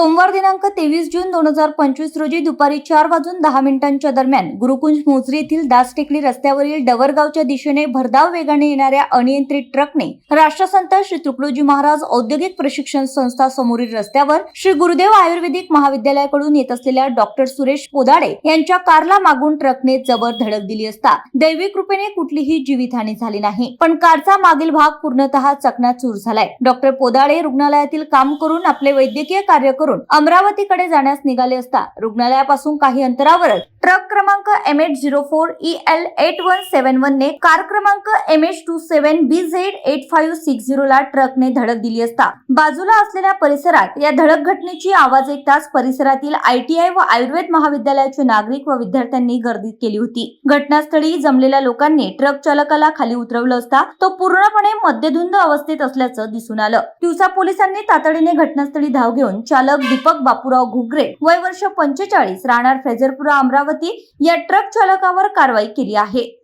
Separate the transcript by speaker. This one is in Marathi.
Speaker 1: सोमवार दिनांक तेवीस जून दोन हजार पंचवीस रोजी दुपारी चार वाजून दहा मिनिटांच्या दरम्यान गुरुकुंज मोजरी येथील दास टेकली रस्त्यावरील डवरगावच्या दिशेने भरधाव वेगाने येणाऱ्या अनियंत्रित ट्रकने राष्ट्रसंत श्री तुकडोजी महाराज औद्योगिक प्रशिक्षण संस्था समोरील रस्त्यावर श्री गुरुदेव आयुर्वेदिक महाविद्यालयाकडून येत असलेल्या डॉक्टर सुरेश पोदाडे यांच्या कारला मागून ट्रकने जबर धडक दिली असता दैवी कृपेने कुठलीही जीवितहानी झाली नाही. पण कारचा मागील भाग पूर्णतः चकनाचूर झालाय. डॉक्टर पोदाडे रुग्णालयातील काम करून आपले वैद्यकीय कार्य करून अमरावतीकडे जाण्यास निघाले असता रुग्णालयापासून काही अंतरावरच ट्रक क्रमांक M H zero four E L eight one seven one ने कार क्रमांक M H two seven B Z eight five six zero ला ट्रकने धडक दिली असता. बाजूला असलेल्या परिसरात या धडक घटनेची आवाज ऐकताच परिसरातील आयटीआय व आयुर्वेद महाविद्यालयाचे नागरिक व विद्यार्थ्यांनी गर्दी केली होती. घटनास्थळी जमलेल्या लोकांनी ट्रक चालकाला खाली उतरवलं असता तो पूर्णपणे मद्यधुंद अवस्थेत असल्याचं दिसून आलं. दिवसा पोलिसांनी तातडीने घटनास्थळी धाव घेऊन चालक दीपक बापूराव घुगरे वय वर्ष पंचेचाळीस राहणार फेजरपुरा अमरावती या ट्रक चालकावर कारवाई केली आहे.